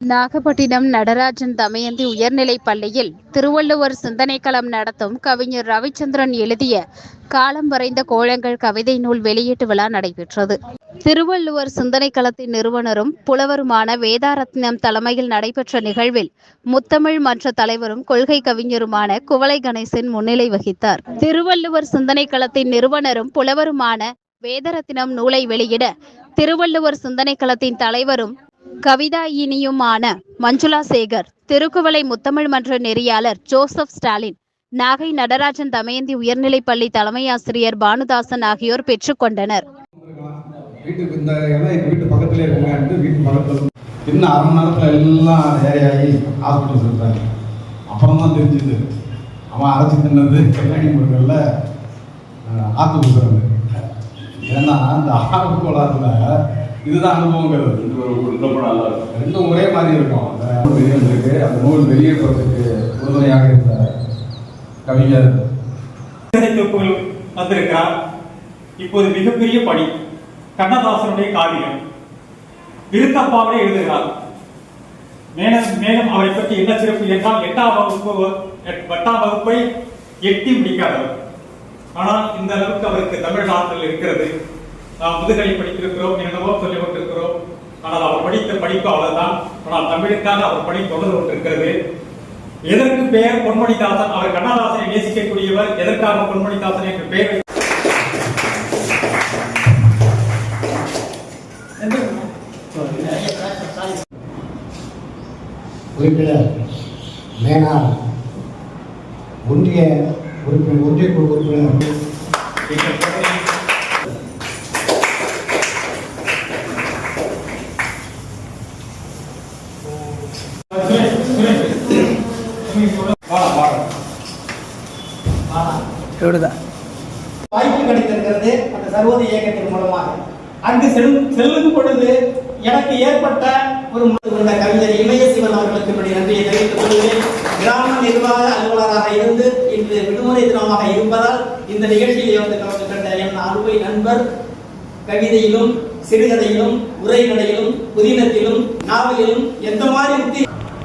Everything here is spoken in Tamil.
நாகப்பட்டினம் நடராஜன் தமயந்தி உயர்நிலைப் பள்ளியில் திருவள்ளுவர் சிந்தனைக்களம் நடத்தும் கவிஞர் ரவிச்சந்திரன் எழுதிய காலம் வரைந்த கோலங்கள் கவிதை நூல் வெளியீட்டு விழா நடைபெற்றது. திருவள்ளுவர் சிந்தனைக்களத்தின் நிறுவனரும் புலவருமான வேதாரத்னம் தலைமையில் நடைபெற்ற நிகழ்வில் முத்தமிழ் மன்ற தலைவரும் கொள்கை கவிஞருமான குவளை கணேசன் முன்னிலை வகித்தார். திருவள்ளுவர் சிந்தனைக்களத்தின் நிறுவனரும் புலவருமான வேதரத்தினம் நூலை வெளியிட திருவள்ளுவர் சிந்தனைக்களத்தின் தலைவரும் கவிதா இனியுமான மஞ்சுளா சேகர் திருக்குவளை முத்தமிழ் மன்ற நெறியாளர் ஜோசப் ஸ்டாலின் நாகை நடராஜன் தமயந்தி உயர்நிலைப் பள்ளி தலைமை ஆசிரியர் பானுதாசன் ஆகியோர் பெற்றுக்கொண்டனர் இன்னும் அரை மணி நேரத்தில் எல்லாம் ஏரியாகி ஹாஸ்பிட்டல் சொல்கிறாங்க அப்புறம் தான் தெரிஞ்சுது. அவன் அரைச்சி தின்னது கல்யாணி முருகல்ல ஆற்று ஊசுறது ஏன்னா அந்த ஆறு கோளாறுல இதுதான் அனுபவங்கிறது இது ஒரு ரொம்ப நல்லா இருக்கும். ரெண்டும் ஒரே மாதிரி இருக்கும். அந்த நூல் வெளியே வந்திருக்கு அந்த நூல் வெளியேற்றத்துக்கு உறுதுணையாக இருந்த கவிஞர். வந்திருக்கிறார் இப்போது மிகப்பெரிய பணி. கண்ணதாசனுடைய காவியம். விருத்தப்பாவிலே எழுதுகிறார். மேலும் மேலும் அவரை பற்றி என்ன சிறப்பு என்றால் எட்டாம் வகுப்பு எட்- எட்டாம் வகுப்பை எட்டி முடிக்காதவர். ஆனால் இந்த அளவுக்கு அவருக்கு தமிழ் ஆற்றல் இருக்கிறது. நாம் முதுகலை படித்திருக்கிறோம் என்னவோ சொல்லிக் கொண்டிருக்கிறோம். ஆனால் அவர் படித்த படிப்பு அவ்வளவுதான். ஆனால் தமிழுக்காக அவர் பணி தொடர்ந்து கொண்டிருக்கிறது. எதற்கு பெயர் பொன்மணிதாசன்? அவர் கண்ணதாசனை நேசிக்கக்கூடியவர். எதற்காக பொன்மணிதாசன் என்று பெயர் உறுப்பினர் மேனார். ஒன்றிய உறுப்பினர் ஒன்றிய குழு உறுப்பினர் வாய்ப்பு கிடைத்திருக்கிறது அந்த சர்வோதய இயக்கத்தின் மூலமாக. அங்கு செல்லும் செல்லும் பொழுது எனக்கு ஏற்பட்ட ஒரு மு- கவிஞர் இமய சிவன் அவர்களுக்கு என்னுடைய நன்றியை தெரிவித்துக் கொள்கிறேன். கிராம நிர்வாக அலுவலராக இருந்து இன்று விடுமுறை தினமாக இருப்பதால் இந்த நிகழ்ச்சியில் வந்து கலந்து கொண்ட என் அருமை நண்பர் கவிதையிலும் சிறுகதையிலும் உரைநடையிலும் புதினத்திலும் நாவலிலும் எந்த மாதிரி মোদি